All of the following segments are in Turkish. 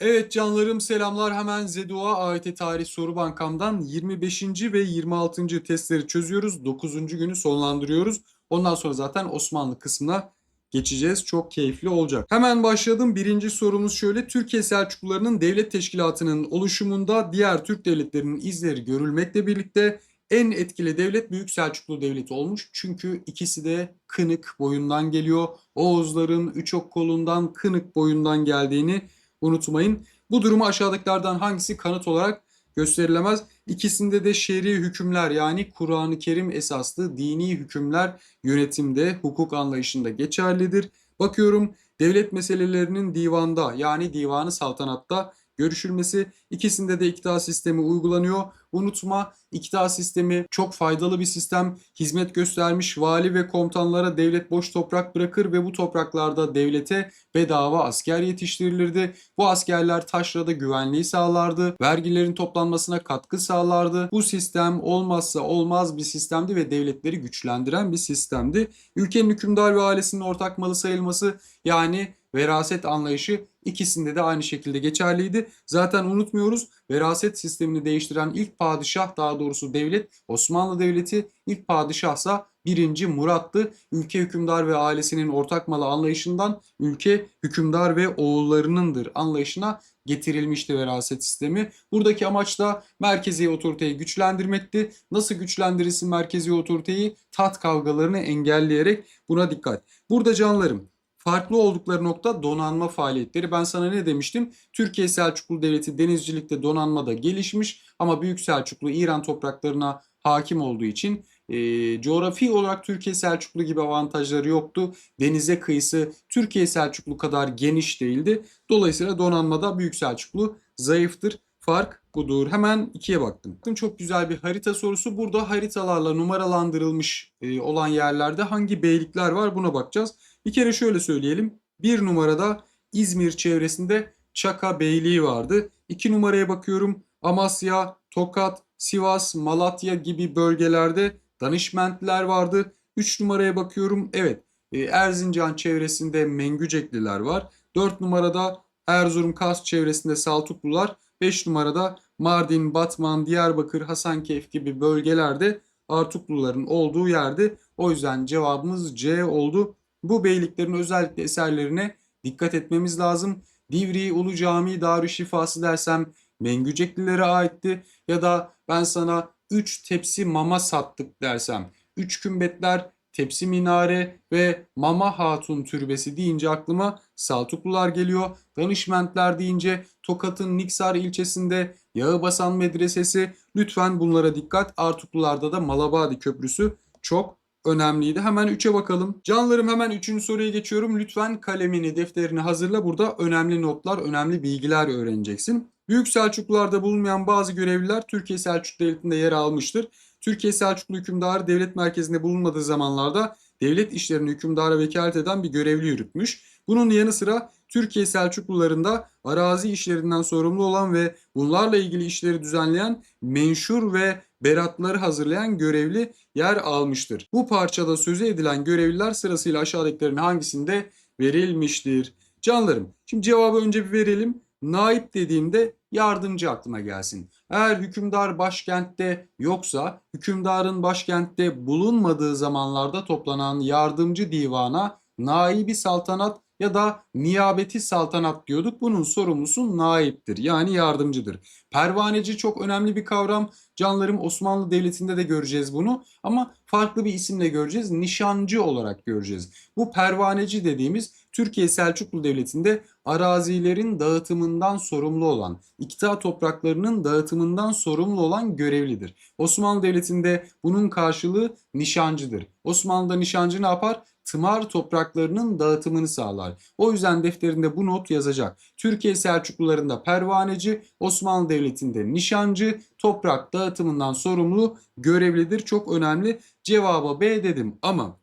Evet canlarım selamlar. Hemen Zedua AYT Tarih Soru Bankam'dan 25. ve 26. testleri çözüyoruz. 9. günü sonlandırıyoruz. Ondan sonra zaten Osmanlı kısmına geçeceğiz. Çok keyifli olacak. Hemen başladım. Birinci sorumuz şöyle. Türkiye Selçuklularının devlet teşkilatının oluşumunda diğer Türk devletlerinin izleri görülmekle birlikte en etkili devlet Büyük Selçuklu Devleti olmuş. Çünkü ikisi de Kınık boyundan geliyor. Oğuzların Üçok kolundan Kınık boyundan geldiğini unutmayın. Bu durumu aşağıdakilerden hangisi kanıt olarak gösterilemez? İkisinde de şer'i hükümler yani Kur'an-ı Kerim esaslı dini hükümler yönetimde, hukuk anlayışında geçerlidir. Bakıyorum devlet meselelerinin divanda yani divanı saltanatta görüşülmesi ikisinde de iktidar sistemi uygulanıyor. Unutma iktidar sistemi çok faydalı bir sistem. Hizmet göstermiş vali ve komutanlara devlet boş toprak bırakır ve bu topraklarda devlete bedava asker yetiştirilirdi. Bu askerler taşrada güvenliği sağlardı. Vergilerin toplanmasına katkı sağlardı. Bu sistem olmazsa olmaz bir sistemdi ve devletleri güçlendiren bir sistemdi. Ülkenin hükümdar ve ailesinin ortak malı sayılması yani veraset anlayışı ikisinde de aynı şekilde geçerliydi. Zaten unutmuyoruz veraset sistemini değiştiren ilk padişah daha doğrusu devlet Osmanlı Devleti ilk padişahsa 1. Murat'tı. Ülke hükümdar ve ailesinin ortak malı anlayışından ülke hükümdar ve oğullarınındır anlayışına getirilmişti veraset sistemi. Buradaki amaç da merkezi otoriteyi güçlendirmekti. Nasıl güçlendirirsin merkezi otoriteyi? Tat kavgalarını engelleyerek buna dikkat. Burada canlarım farklı oldukları nokta donanma faaliyetleri. Ben sana ne demiştim? Türkiye Selçuklu Devleti denizcilikte donanmada gelişmiş ama Büyük Selçuklu İran topraklarına hakim olduğu için e, coğrafi olarak Türkiye Selçuklu gibi avantajları yoktu. Denize kıyısı Türkiye Selçuklu kadar geniş değildi. Dolayısıyla donanmada Büyük Selçuklu zayıftır. Fark budur. Hemen ikiye baktım. Çok güzel bir harita sorusu. Burada haritalarla numaralandırılmış e, olan yerlerde hangi beylikler var buna bakacağız. Bir kere şöyle söyleyelim. Bir numarada İzmir çevresinde Çaka Beyliği vardı. İki numaraya bakıyorum. Amasya, Tokat, Sivas, Malatya gibi bölgelerde danışmentler vardı. Üç numaraya bakıyorum. Evet e, Erzincan çevresinde Mengücekliler var. Dört numarada Erzurum, Kars çevresinde Saltuklular. Beş numarada Mardin, Batman, Diyarbakır, Hasankeyf gibi bölgelerde Artukluların olduğu yerde. O yüzden cevabımız C oldu. Bu beyliklerin özellikle eserlerine dikkat etmemiz lazım. Divri Ulu Camii Darüşşifası dersem Mengüceklilere aitti ya da ben sana 3 tepsi mama sattık dersem 3 kümbetler, tepsi minare ve Mama Hatun türbesi deyince aklıma Saltuklular geliyor. Danışmentler deyince Tokat'ın Niksar ilçesinde Yağıbasan Medresesi. Lütfen bunlara dikkat. Artuklularda da Malabadi Köprüsü çok önemliydi. Hemen 3'e bakalım. Canlarım hemen 3. soruya geçiyorum. Lütfen kalemini, defterini hazırla. Burada önemli notlar, önemli bilgiler öğreneceksin. Büyük Selçuklularda bulunmayan bazı görevliler Türkiye Selçuklu Devleti'nde yer almıştır. Türkiye Selçuklu hükümdarı devlet merkezinde bulunmadığı zamanlarda devlet işlerini hükümdara vekalet eden bir görevli yürütmüş. Bunun yanı sıra Türkiye Selçuklularında arazi işlerinden sorumlu olan ve bunlarla ilgili işleri düzenleyen menşur ve beratları hazırlayan görevli yer almıştır. Bu parçada sözü edilen görevliler sırasıyla aşağıdakilerin hangisinde verilmiştir? Canlarım şimdi cevabı önce bir verelim. Naip dediğimde yardımcı aklıma gelsin. Eğer hükümdar başkentte yoksa hükümdarın başkentte bulunmadığı zamanlarda toplanan yardımcı divana naibi saltanat ya da niyabeti saltanat diyorduk. Bunun sorumlusu naiptir yani yardımcıdır. Pervaneci çok önemli bir kavram. Canlarım Osmanlı Devleti'nde de göreceğiz bunu ama farklı bir isimle göreceğiz. Nişancı olarak göreceğiz. Bu pervaneci dediğimiz Türkiye Selçuklu Devleti'nde arazilerin dağıtımından sorumlu olan, iktidar topraklarının dağıtımından sorumlu olan görevlidir. Osmanlı Devleti'nde bunun karşılığı nişancıdır. Osmanlı'da nişancı ne yapar? tımar topraklarının dağıtımını sağlar. O yüzden defterinde bu not yazacak. Türkiye Selçuklularında pervaneci, Osmanlı Devleti'nde nişancı, toprak dağıtımından sorumlu görevlidir. Çok önemli. Cevaba B dedim ama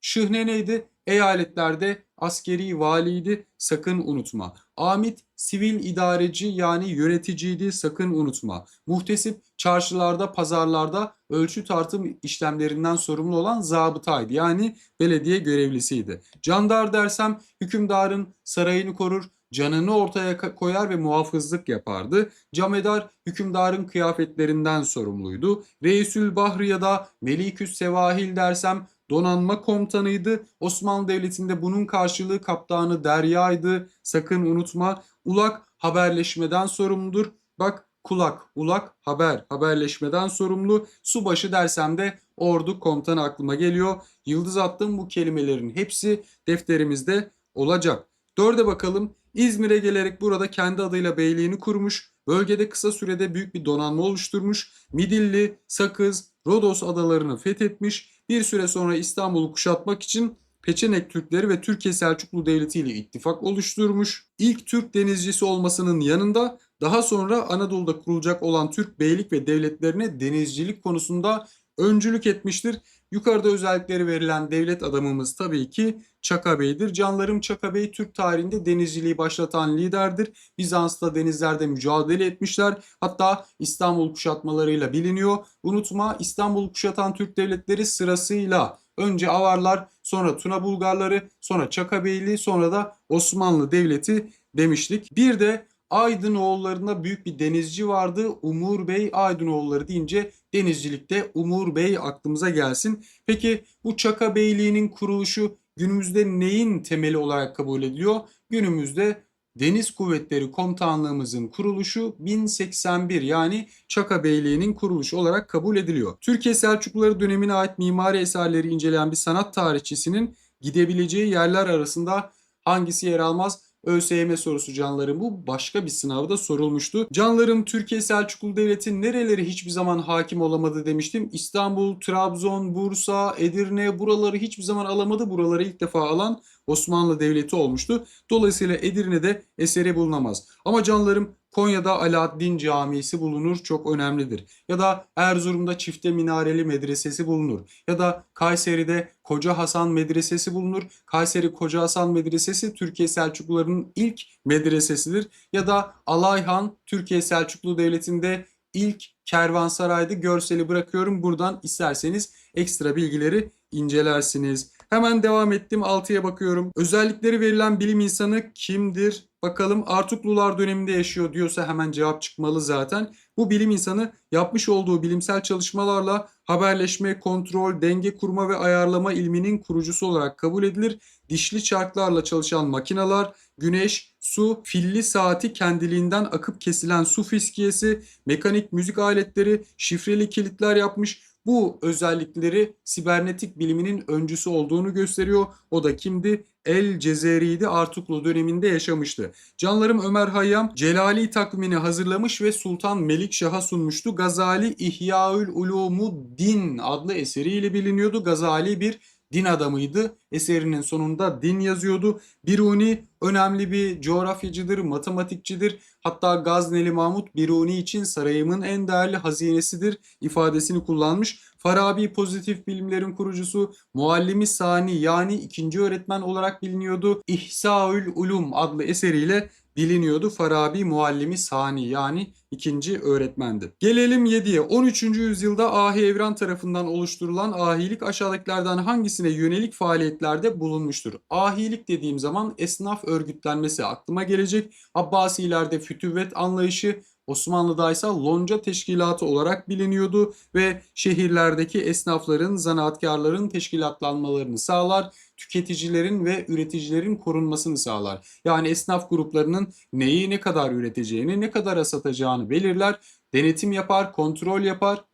Şıhne neydi? Eyaletlerde askeri valiydi sakın unutma. Amit sivil idareci yani yöneticiydi sakın unutma. Muhtesip çarşılarda pazarlarda ölçü tartım işlemlerinden sorumlu olan zabıtaydı yani belediye görevlisiydi. Candar dersem hükümdarın sarayını korur canını ortaya koyar ve muhafızlık yapardı. Camedar hükümdarın kıyafetlerinden sorumluydu. Reisül Bahri ya da Meliküs Sevahil dersem donanma komutanıydı. Osmanlı Devleti'nde bunun karşılığı kaptanı Derya'ydı. Sakın unutma. Ulak haberleşmeden sorumludur. Bak kulak, ulak, haber, haberleşmeden sorumlu. Subaşı dersem de ordu komutanı aklıma geliyor. Yıldız attığım bu kelimelerin hepsi defterimizde olacak. Dörde bakalım. İzmir'e gelerek burada kendi adıyla beyliğini kurmuş. Bölgede kısa sürede büyük bir donanma oluşturmuş. Midilli, Sakız, Rodos adalarını fethetmiş. Bir süre sonra İstanbul'u kuşatmak için Peçenek Türkleri ve Türkiye Selçuklu Devleti ile ittifak oluşturmuş. İlk Türk denizcisi olmasının yanında daha sonra Anadolu'da kurulacak olan Türk beylik ve devletlerine denizcilik konusunda öncülük etmiştir. Yukarıda özellikleri verilen devlet adamımız tabii ki Çaka Bey'dir. Canlarım Çaka Bey Türk tarihinde denizciliği başlatan liderdir. Bizans'ta denizlerde mücadele etmişler. Hatta İstanbul kuşatmalarıyla biliniyor. Unutma İstanbul kuşatan Türk devletleri sırasıyla önce Avarlar, sonra Tuna Bulgarları, sonra Çaka Beyliği, sonra da Osmanlı Devleti demiştik. Bir de Aydınoğullarında büyük bir denizci vardı. Umur Bey Aydınoğulları deyince denizcilikte Umur Bey aklımıza gelsin. Peki bu Çaka Beyliği'nin kuruluşu günümüzde neyin temeli olarak kabul ediliyor? Günümüzde Deniz Kuvvetleri Komutanlığımızın kuruluşu 1081 yani Çaka Beyliği'nin kuruluşu olarak kabul ediliyor. Türkiye Selçukluları dönemine ait mimari eserleri inceleyen bir sanat tarihçisinin gidebileceği yerler arasında hangisi yer almaz? ÖSYM sorusu canlarım bu başka bir sınavda sorulmuştu. Canlarım Türkiye Selçuklu Devleti nereleri hiçbir zaman hakim olamadı demiştim. İstanbul, Trabzon, Bursa, Edirne buraları hiçbir zaman alamadı. Buraları ilk defa alan Osmanlı Devleti olmuştu. Dolayısıyla Edirne'de eseri bulunamaz. Ama canlarım Konya'da Alaaddin Camisi bulunur çok önemlidir. Ya da Erzurum'da Çifte Minareli Medresesi bulunur. Ya da Kayseri'de Koca Hasan Medresesi bulunur. Kayseri Koca Hasan Medresesi Türkiye Selçuklularının ilk medresesidir. Ya da Alayhan Türkiye Selçuklu Devleti'nde ilk kervansaraydı. Görseli bırakıyorum. Buradan isterseniz ekstra bilgileri incelersiniz. Hemen devam ettim. 6'ya bakıyorum. Özellikleri verilen bilim insanı kimdir? Bakalım Artuklular döneminde yaşıyor diyorsa hemen cevap çıkmalı zaten. Bu bilim insanı yapmış olduğu bilimsel çalışmalarla haberleşme, kontrol, denge kurma ve ayarlama ilminin kurucusu olarak kabul edilir. Dişli çarklarla çalışan makineler, güneş, su, filli saati kendiliğinden akıp kesilen su fiskiyesi, mekanik müzik aletleri, şifreli kilitler yapmış. Bu özellikleri sibernetik biliminin öncüsü olduğunu gösteriyor. O da kimdi? El Cezeri'ydi Artuklu döneminde yaşamıştı. Canlarım Ömer Hayyam Celali takvimini hazırlamış ve Sultan Melikşah'a sunmuştu. Gazali İhyaül Ulumu Din adlı eseriyle biliniyordu. Gazali bir din adamıydı. Eserinin sonunda din yazıyordu. Biruni önemli bir coğrafyacıdır, matematikçidir. Hatta Gazneli Mahmut Biruni için sarayımın en değerli hazinesidir ifadesini kullanmış. Farabi pozitif bilimlerin kurucusu, muallimi sani yani ikinci öğretmen olarak biliniyordu. İhsaül Ulum adlı eseriyle biliniyordu. Farabi muallimi sani yani ikinci öğretmendi. Gelelim 7'ye. 13. yüzyılda Ahi Evran tarafından oluşturulan ahilik aşağıdakilerden hangisine yönelik faaliyetlerde bulunmuştur? Ahilik dediğim zaman esnaf örgütlenmesi aklıma gelecek. Abbasilerde fütüvvet anlayışı, Osmanlı'da ise lonca teşkilatı olarak biliniyordu ve şehirlerdeki esnafların, zanaatkarların teşkilatlanmalarını sağlar, tüketicilerin ve üreticilerin korunmasını sağlar. Yani esnaf gruplarının neyi ne kadar üreteceğini, ne kadar satacağını belirler, denetim yapar, kontrol yapar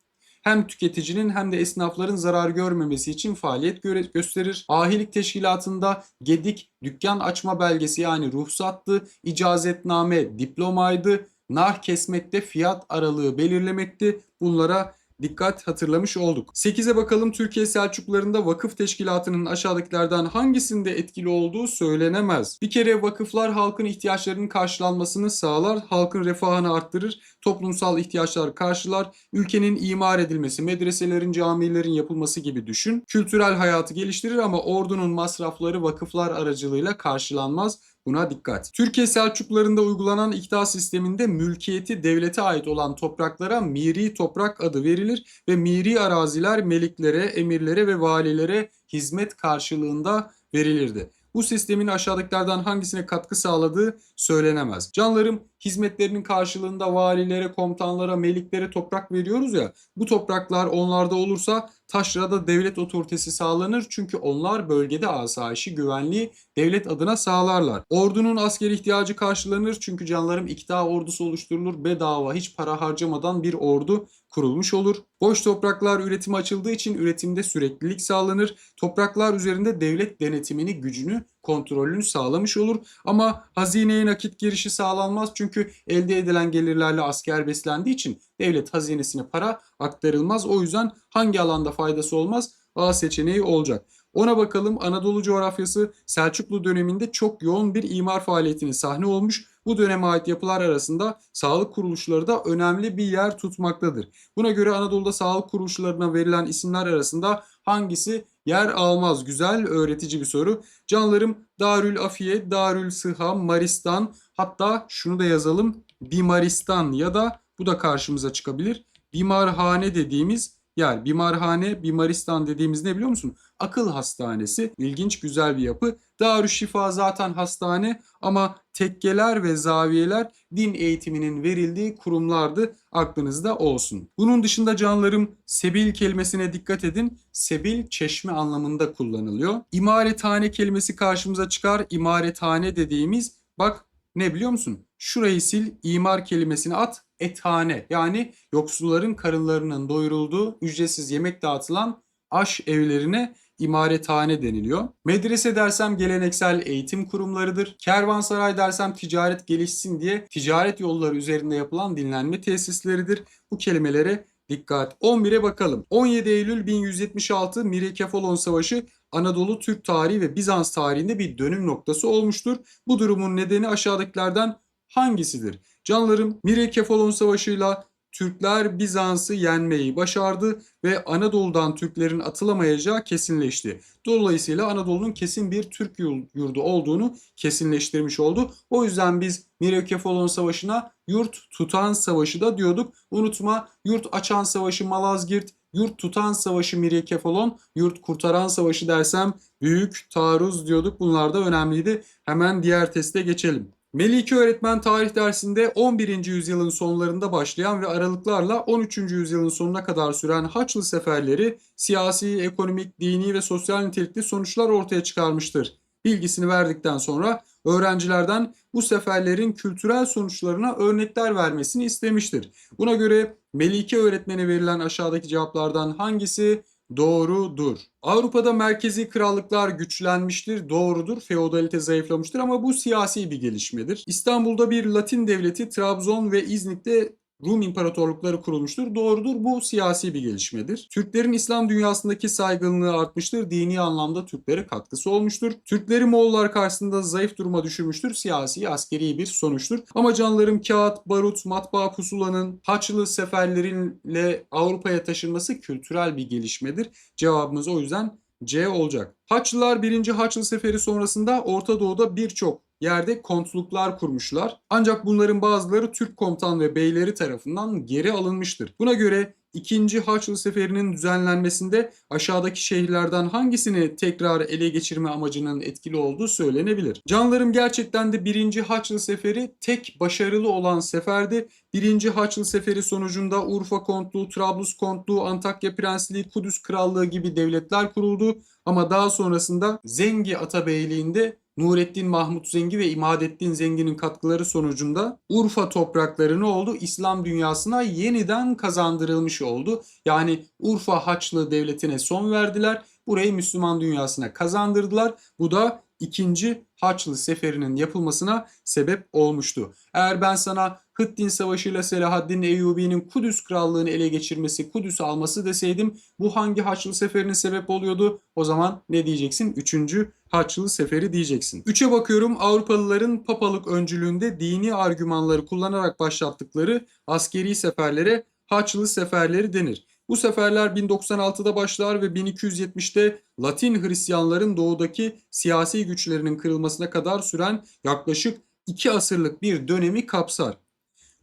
hem tüketicinin hem de esnafların zarar görmemesi için faaliyet gösterir. Ahilik teşkilatında gedik, dükkan açma belgesi yani ruhsattı, icazetname, diplomaydı, nar kesmekte fiyat aralığı belirlemekti. Bunlara dikkat hatırlamış olduk. 8'e bakalım Türkiye Selçuklularında vakıf teşkilatının aşağıdakilerden hangisinde etkili olduğu söylenemez. Bir kere vakıflar halkın ihtiyaçlarının karşılanmasını sağlar, halkın refahını arttırır, toplumsal ihtiyaçlar karşılar, ülkenin imar edilmesi, medreselerin, camilerin yapılması gibi düşün. Kültürel hayatı geliştirir ama ordunun masrafları vakıflar aracılığıyla karşılanmaz. Buna dikkat. Türkiye Selçuklularında uygulanan iktidar sisteminde mülkiyeti devlete ait olan topraklara miri toprak adı verilir ve miri araziler meliklere, emirlere ve valilere hizmet karşılığında verilirdi. bu sistemin aşağıdakilerden hangisine katkı sağladığı söylenemez. Canlarım hizmetlerinin karşılığında valilere, komutanlara, meliklere toprak veriyoruz ya. Bu topraklar onlarda olursa taşrada devlet otoritesi sağlanır. Çünkü onlar bölgede asayişi, güvenliği devlet adına sağlarlar. Ordunun askeri ihtiyacı karşılanır. Çünkü canlarım iktidar ordusu oluşturulur. Bedava hiç para harcamadan bir ordu kurulmuş olur. Boş topraklar üretime açıldığı için üretimde süreklilik sağlanır. Topraklar üzerinde devlet denetimini, gücünü, kontrolünü sağlamış olur. Ama hazineye nakit girişi sağlanmaz çünkü elde edilen gelirlerle asker beslendiği için devlet hazinesine para aktarılmaz. O yüzden hangi alanda faydası olmaz? A seçeneği olacak. Ona bakalım Anadolu coğrafyası Selçuklu döneminde çok yoğun bir imar faaliyetine sahne olmuş. Bu döneme ait yapılar arasında sağlık kuruluşları da önemli bir yer tutmaktadır. Buna göre Anadolu'da sağlık kuruluşlarına verilen isimler arasında hangisi yer almaz? Güzel öğretici bir soru. Canlarım Darül Afiye, Darül Sıha, Maristan hatta şunu da yazalım Bimaristan ya da bu da karşımıza çıkabilir. Bimarhane dediğimiz yer. Bimarhane, Bimaristan dediğimiz ne biliyor musun? Akıl hastanesi. İlginç güzel bir yapı. Darüşşifa zaten hastane ama tekkeler ve zaviyeler din eğitiminin verildiği kurumlardı. Aklınızda olsun. Bunun dışında canlarım sebil kelimesine dikkat edin. Sebil çeşme anlamında kullanılıyor. İmarethane kelimesi karşımıza çıkar. İmarethane dediğimiz bak ne biliyor musun? Şurayı sil, imar kelimesini at, ethane. Yani yoksulların karınlarının doyurulduğu, ücretsiz yemek dağıtılan aş evlerine imarethane deniliyor. Medrese dersem geleneksel eğitim kurumlarıdır. Kervansaray dersem ticaret gelişsin diye ticaret yolları üzerinde yapılan dinlenme tesisleridir. Bu kelimelere dikkat. 11'e bakalım. 17 Eylül 1176 Mirekefalon Savaşı Anadolu Türk tarihi ve Bizans tarihinde bir dönüm noktası olmuştur. Bu durumun nedeni aşağıdakilerden hangisidir? Canlarım Mirekefalon Savaşı'yla Türkler Bizans'ı yenmeyi başardı ve Anadolu'dan Türklerin atılamayacağı kesinleşti. Dolayısıyla Anadolu'nun kesin bir Türk yurdu olduğunu kesinleştirmiş oldu. O yüzden biz Mirekefalon Savaşı'na yurt tutan savaşı da diyorduk. Unutma yurt açan savaşı Malazgirt, yurt tutan savaşı Mirekefalon, yurt kurtaran savaşı dersem büyük taarruz diyorduk. Bunlar da önemliydi. Hemen diğer teste geçelim. Melike öğretmen tarih dersinde 11. yüzyılın sonlarında başlayan ve aralıklarla 13. yüzyılın sonuna kadar süren Haçlı seferleri siyasi, ekonomik, dini ve sosyal nitelikli sonuçlar ortaya çıkarmıştır. Bilgisini verdikten sonra öğrencilerden bu seferlerin kültürel sonuçlarına örnekler vermesini istemiştir. Buna göre Melike öğretmene verilen aşağıdaki cevaplardan hangisi doğrudur. Avrupa'da merkezi krallıklar güçlenmiştir, doğrudur. Feodalite zayıflamıştır ama bu siyasi bir gelişmedir. İstanbul'da bir Latin devleti, Trabzon ve İznik'te Rum imparatorlukları kurulmuştur. Doğrudur bu siyasi bir gelişmedir. Türklerin İslam dünyasındaki saygınlığı artmıştır. Dini anlamda Türklere katkısı olmuştur. Türkleri Moğollar karşısında zayıf duruma düşürmüştür. Siyasi, askeri bir sonuçtur. Ama canlarım kağıt, barut, matbaa pusulanın Haçlı seferlerinle Avrupa'ya taşınması kültürel bir gelişmedir. Cevabımız o yüzden C olacak. Haçlılar 1. Haçlı Seferi sonrasında Orta Doğu'da birçok yerde kontluklar kurmuşlar. Ancak bunların bazıları Türk komutan ve beyleri tarafından geri alınmıştır. Buna göre 2. Haçlı Seferi'nin düzenlenmesinde aşağıdaki şehirlerden hangisini tekrar ele geçirme amacının etkili olduğu söylenebilir. Canlarım gerçekten de 1. Haçlı Seferi tek başarılı olan seferdi. 1. Haçlı Seferi sonucunda Urfa Kontluğu, Trablus Kontluğu, Antakya Prensliği, Kudüs Krallığı gibi devletler kuruldu. Ama daha sonrasında Zengi Atabeyliğinde Nurettin Mahmut Zengi ve İmadettin Zengi'nin katkıları sonucunda Urfa toprakları ne oldu? İslam dünyasına yeniden kazandırılmış oldu. Yani Urfa Haçlı Devleti'ne son verdiler. Burayı Müslüman dünyasına kazandırdılar. Bu da ikinci Haçlı Seferi'nin yapılmasına sebep olmuştu. Eğer ben sana Hıttin Savaşı ile Selahaddin Eyyubi'nin Kudüs Krallığını ele geçirmesi, Kudüs alması deseydim bu hangi Haçlı Seferi'nin sebep oluyordu? O zaman ne diyeceksin? Üçüncü Haçlı Seferi diyeceksin. Üçe bakıyorum Avrupalıların papalık öncülüğünde dini argümanları kullanarak başlattıkları askeri seferlere Haçlı Seferleri denir. Bu seferler 1096'da başlar ve 1270'te Latin Hristiyanların doğudaki siyasi güçlerinin kırılmasına kadar süren yaklaşık iki asırlık bir dönemi kapsar.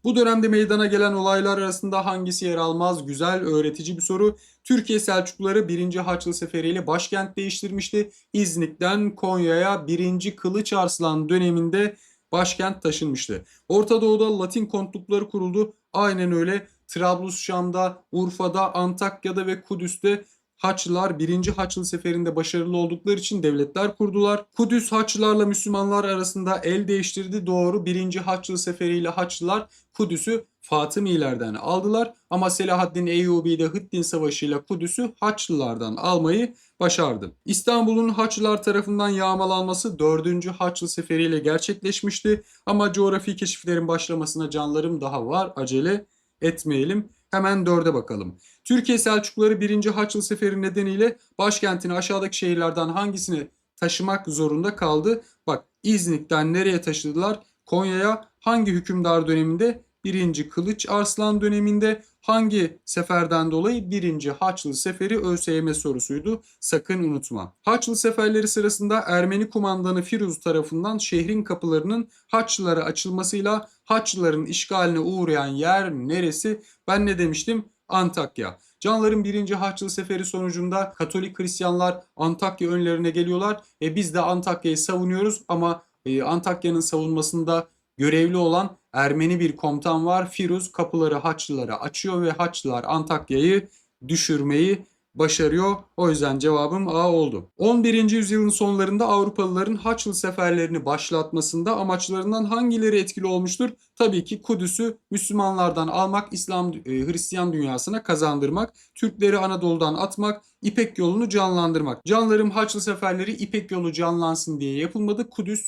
Bu dönemde meydana gelen olaylar arasında hangisi yer almaz? Güzel, öğretici bir soru. Türkiye Selçukluları 1. Haçlı Seferi ile başkent değiştirmişti. İznik'ten Konya'ya 1. Kılıç Arslan döneminde başkent taşınmıştı. Orta Doğu'da Latin kontlukları kuruldu. Aynen öyle Trablusşam'da, Urfa'da, Antakya'da ve Kudüs'te Haçlılar 1. Haçlı Seferi'nde başarılı oldukları için devletler kurdular. Kudüs Haçlılarla Müslümanlar arasında el değiştirdi. Doğru 1. Haçlı Seferi ile Haçlılar Kudüs'ü Fatımilerden aldılar ama Selahaddin Eyyubi de Hıddin Savaşı ile Kudüs'ü Haçlılardan almayı başardı. İstanbul'un Haçlılar tarafından yağmalanması 4. Haçlı Seferi ile gerçekleşmişti ama coğrafi keşiflerin başlamasına canlarım daha var acele etmeyelim. Hemen dörde bakalım. Türkiye Selçukluları 1. Haçlı Seferi nedeniyle başkentini aşağıdaki şehirlerden hangisini taşımak zorunda kaldı? Bak İznik'ten nereye taşıdılar? Konya'ya hangi hükümdar döneminde? 1. Kılıç Arslan döneminde hangi seferden dolayı 1. Haçlı Seferi ÖSYM sorusuydu. Sakın unutma. Haçlı seferleri sırasında Ermeni kumandanı Firuz tarafından şehrin kapılarının Haçlılara açılmasıyla Haçlıların işgaline uğrayan yer neresi? Ben ne demiştim? Antakya. Canların 1. Haçlı Seferi sonucunda Katolik Hristiyanlar Antakya önlerine geliyorlar. E biz de Antakya'yı savunuyoruz ama e, Antakya'nın savunmasında görevli olan Ermeni bir komutan var. Firuz kapıları Haçlılara açıyor ve Haçlılar Antakya'yı düşürmeyi başarıyor. O yüzden cevabım A oldu. 11. yüzyılın sonlarında Avrupalıların Haçlı seferlerini başlatmasında amaçlarından hangileri etkili olmuştur? Tabii ki Kudüs'ü Müslümanlardan almak, İslam e, Hristiyan dünyasına kazandırmak, Türkleri Anadolu'dan atmak, İpek yolunu canlandırmak. Canlarım Haçlı seferleri İpek yolu canlansın diye yapılmadı. Kudüs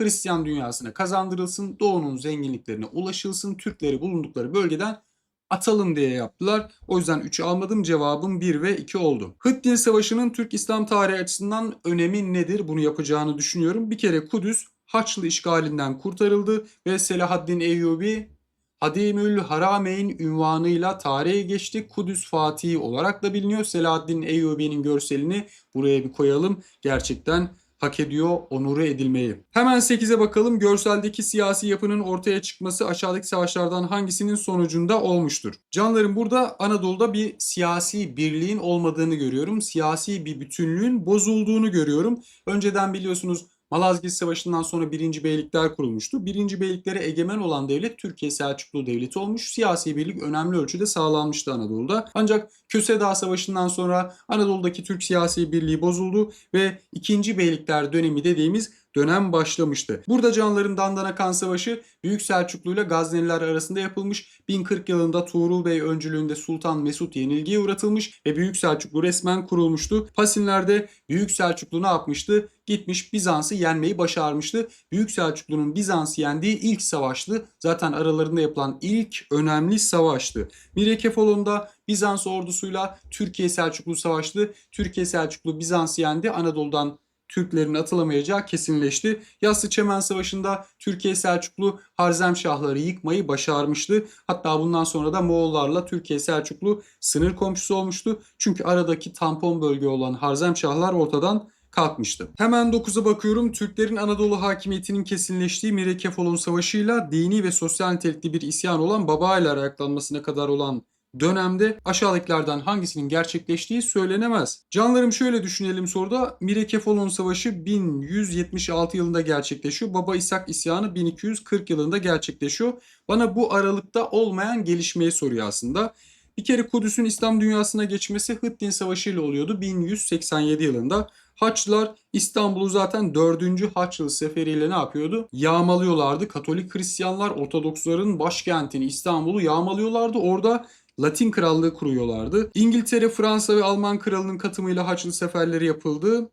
Hristiyan dünyasına kazandırılsın, doğunun zenginliklerine ulaşılsın, Türkleri bulundukları bölgeden atalım diye yaptılar. O yüzden 3'ü almadım. Cevabım 1 ve 2 oldu. Hıddin Savaşı'nın Türk İslam tarihi açısından önemi nedir? Bunu yapacağını düşünüyorum. Bir kere Kudüs Haçlı işgalinden kurtarıldı ve Selahaddin Eyyubi Hadimül Harameyn ünvanıyla tarihe geçti. Kudüs Fatihi olarak da biliniyor. Selahaddin Eyyubi'nin görselini buraya bir koyalım. Gerçekten hak ediyor onuru edilmeyi. Hemen 8'e bakalım. Görseldeki siyasi yapının ortaya çıkması aşağıdaki savaşlardan hangisinin sonucunda olmuştur? Canlarım burada Anadolu'da bir siyasi birliğin olmadığını görüyorum. Siyasi bir bütünlüğün bozulduğunu görüyorum. Önceden biliyorsunuz Malazgirt Savaşı'ndan sonra 1. Beylikler kurulmuştu. 1. Beyliklere egemen olan devlet Türkiye Selçuklu Devleti olmuş. Siyasi birlik önemli ölçüde sağlanmıştı Anadolu'da. Ancak Köse Dağı Savaşı'ndan sonra Anadolu'daki Türk siyasi birliği bozuldu ve 2. Beylikler dönemi dediğimiz dönem başlamıştı. Burada canların Dandana Kan Savaşı Büyük Selçuklu ile Gazneliler arasında yapılmış. 1040 yılında Tuğrul Bey öncülüğünde Sultan Mesut yenilgiye uğratılmış ve Büyük Selçuklu resmen kurulmuştu. Pasinler'de Büyük Selçuklu ne yapmıştı? Gitmiş Bizans'ı yenmeyi başarmıştı. Büyük Selçuklu'nun Bizans'ı yendiği ilk savaştı. Zaten aralarında yapılan ilk önemli savaştı. Mirekefalon'da Bizans ordusuyla Türkiye Selçuklu savaştı. Türkiye Selçuklu Bizans'ı yendi. Anadolu'dan Türklerin atılamayacağı kesinleşti. Yassı Çemen Savaşı'nda Türkiye Selçuklu Harzemşahları yıkmayı başarmıştı. Hatta bundan sonra da Moğollarla Türkiye Selçuklu sınır komşusu olmuştu. Çünkü aradaki tampon bölge olan Harzemşahlar ortadan kalkmıştı. Hemen 9'a bakıyorum. Türklerin Anadolu hakimiyetinin kesinleştiği Mirekefalon Savaşı'yla dini ve sosyal nitelikli bir isyan olan Baba ile ayaklanmasına kadar olan dönemde aşağıdakilerden hangisinin gerçekleştiği söylenemez. Canlarım şöyle düşünelim soruda. Mirekefalon Savaşı 1176 yılında gerçekleşiyor. Baba İshak isyanı 1240 yılında gerçekleşiyor. Bana bu aralıkta olmayan gelişmeyi soruyor aslında. Bir kere Kudüs'ün İslam dünyasına geçmesi Hıddin Savaşı ile oluyordu 1187 yılında. Haçlılar İstanbul'u zaten 4. Haçlı seferiyle ne yapıyordu? Yağmalıyorlardı. Katolik Hristiyanlar Ortodoksların başkentini İstanbul'u yağmalıyorlardı. Orada Latin krallığı kuruyorlardı. İngiltere, Fransa ve Alman kralının katımıyla Haçlı seferleri yapıldı.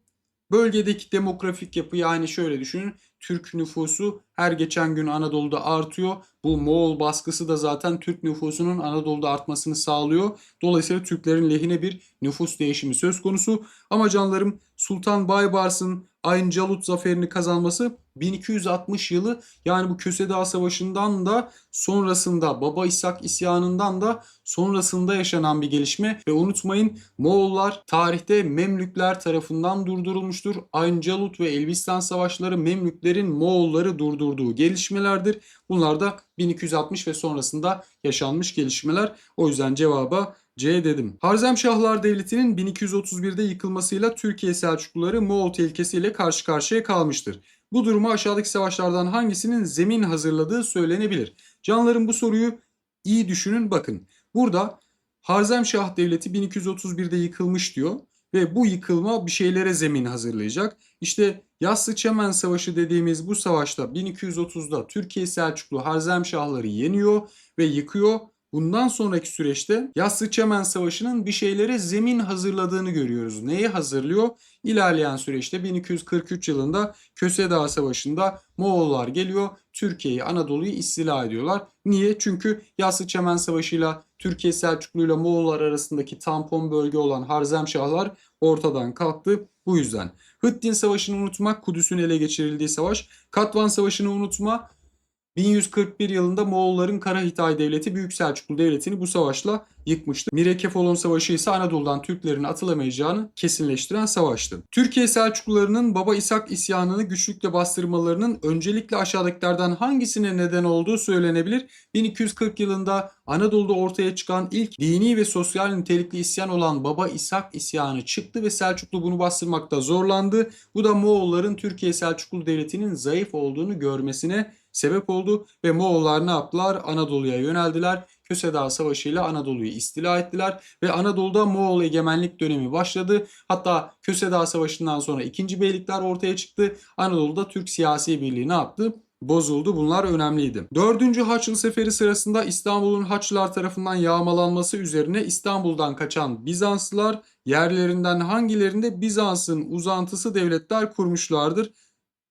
Bölgedeki demografik yapı yani şöyle düşünün. Türk nüfusu her geçen gün Anadolu'da artıyor. Bu Moğol baskısı da zaten Türk nüfusunun Anadolu'da artmasını sağlıyor. Dolayısıyla Türklerin lehine bir nüfus değişimi söz konusu. Ama canlarım Sultan Baybars'ın Ayn zaferini kazanması 1260 yılı yani bu Köse Dağı Savaşı'ndan da sonrasında Baba İshak isyanından da sonrasında yaşanan bir gelişme ve unutmayın Moğollar tarihte Memlükler tarafından durdurulmuştur. Ayn ve Elbistan savaşları Memlüklerin Moğolları durdurduğu gelişmelerdir. Bunlar da 1260 ve sonrasında yaşanmış gelişmeler. O yüzden cevaba C dedim. Harzemşahlar Devleti'nin 1231'de yıkılmasıyla Türkiye Selçukluları Moğol tehlikesiyle karşı karşıya kalmıştır. Bu durumu aşağıdaki savaşlardan hangisinin zemin hazırladığı söylenebilir. Canlarım bu soruyu iyi düşünün bakın. Burada Harzemşah Devleti 1231'de yıkılmış diyor ve bu yıkılma bir şeylere zemin hazırlayacak. İşte Yassı Çemen Savaşı dediğimiz bu savaşta 1230'da Türkiye Selçuklu Harzemşahları yeniyor ve yıkıyor. Bundan sonraki süreçte Yassı Çemen Savaşı'nın bir şeylere zemin hazırladığını görüyoruz. Neyi hazırlıyor? İlerleyen süreçte 1243 yılında Köse Dağı Savaşı'nda Moğollar geliyor. Türkiye'yi, Anadolu'yu istila ediyorlar. Niye? Çünkü Yassı Çemen Savaşı'yla Türkiye Selçuklu ile Moğollar arasındaki tampon bölge olan Harzemşahlar ortadan kalktı. Bu yüzden. Hıttin Savaşı'nı unutmak, Kudüs'ün ele geçirildiği savaş. Katvan Savaşı'nı unutma, 1141 yılında Moğolların Karahitay Devleti Büyük Selçuklu Devleti'ni bu savaşla yıkmıştı. Mirekefolon Savaşı ise Anadolu'dan Türklerin atılamayacağını kesinleştiren savaştı. Türkiye Selçuklularının Baba İshak isyanını güçlükle bastırmalarının öncelikle aşağıdakilerden hangisine neden olduğu söylenebilir. 1240 yılında Anadolu'da ortaya çıkan ilk dini ve sosyal nitelikli isyan olan Baba İshak isyanı çıktı ve Selçuklu bunu bastırmakta zorlandı. Bu da Moğolların Türkiye Selçuklu Devleti'nin zayıf olduğunu görmesine sebep oldu ve Moğollar ne yaptılar? Anadolu'ya yöneldiler. Köse Dağı Savaşı ile Anadolu'yu istila ettiler ve Anadolu'da Moğol egemenlik dönemi başladı. Hatta Köse Dağı Savaşı'ndan sonra ikinci beylikler ortaya çıktı. Anadolu'da Türk siyasi birliği ne yaptı? bozuldu. Bunlar önemliydi. Dördüncü Haçlı Seferi sırasında İstanbul'un Haçlılar tarafından yağmalanması üzerine İstanbul'dan kaçan Bizanslılar yerlerinden hangilerinde Bizans'ın uzantısı devletler kurmuşlardır.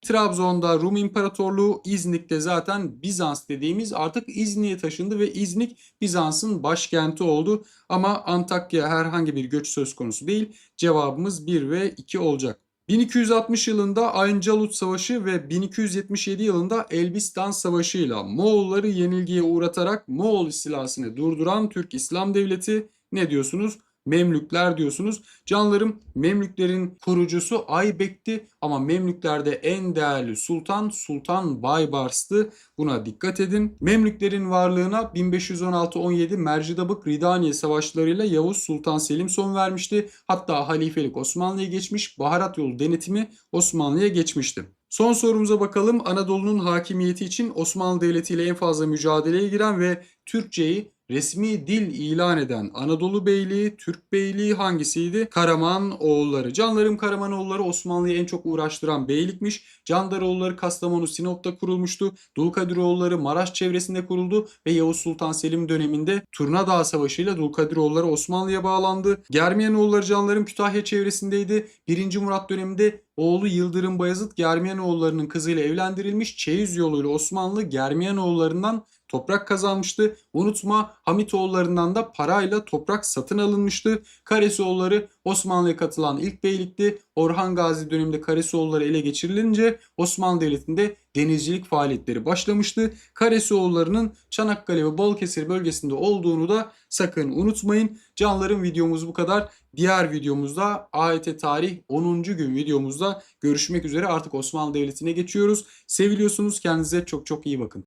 Trabzon'da Rum İmparatorluğu, İznik'te zaten Bizans dediğimiz artık İznik'e taşındı ve İznik Bizans'ın başkenti oldu. Ama Antakya herhangi bir göç söz konusu değil. Cevabımız 1 ve 2 olacak. 1260 yılında Ayn-Calut Savaşı ve 1277 yılında Elbistan Savaşı ile Moğolları yenilgiye uğratarak Moğol istilasını durduran Türk İslam Devleti ne diyorsunuz? Memlükler diyorsunuz. Canlarım Memlüklerin kurucusu Aybek'ti ama Memlüklerde en değerli sultan Sultan Baybars'tı. Buna dikkat edin. Memlüklerin varlığına 1516-17 Mercidabık Ridaniye savaşlarıyla Yavuz Sultan Selim son vermişti. Hatta halifelik Osmanlı'ya geçmiş, baharat yolu denetimi Osmanlı'ya geçmişti. Son sorumuza bakalım. Anadolu'nun hakimiyeti için Osmanlı Devleti ile en fazla mücadeleye giren ve Türkçeyi resmi dil ilan eden Anadolu Beyliği, Türk Beyliği hangisiydi? Karaman oğulları. Canlarım Karaman oğulları Osmanlı'yı en çok uğraştıran beylikmiş. Candaroğulları Kastamonu Sinop'ta kurulmuştu. Dulkadiroğulları Maraş çevresinde kuruldu ve Yavuz Sultan Selim döneminde Turna Dağı Savaşı ile Dulkadiroğulları Osmanlı'ya bağlandı. Germiyanoğulları canlarım Kütahya çevresindeydi. 1. Murat döneminde oğlu Yıldırım Bayezid Germiyanoğullarının kızıyla evlendirilmiş. Çeyiz yoluyla Osmanlı Germiyanoğullarından toprak kazanmıştı. Unutma Hamitoğullarından da parayla toprak satın alınmıştı. Karesioğulları Osmanlı'ya katılan ilk beylikti. Orhan Gazi döneminde Karesioğulları ele geçirilince Osmanlı Devleti'nde denizcilik faaliyetleri başlamıştı. Karesioğullarının Çanakkale ve Balıkesir bölgesinde olduğunu da sakın unutmayın. Canlarım videomuz bu kadar. Diğer videomuzda AYT Tarih 10. gün videomuzda görüşmek üzere. Artık Osmanlı Devleti'ne geçiyoruz. Seviliyorsunuz. Kendinize çok çok iyi bakın.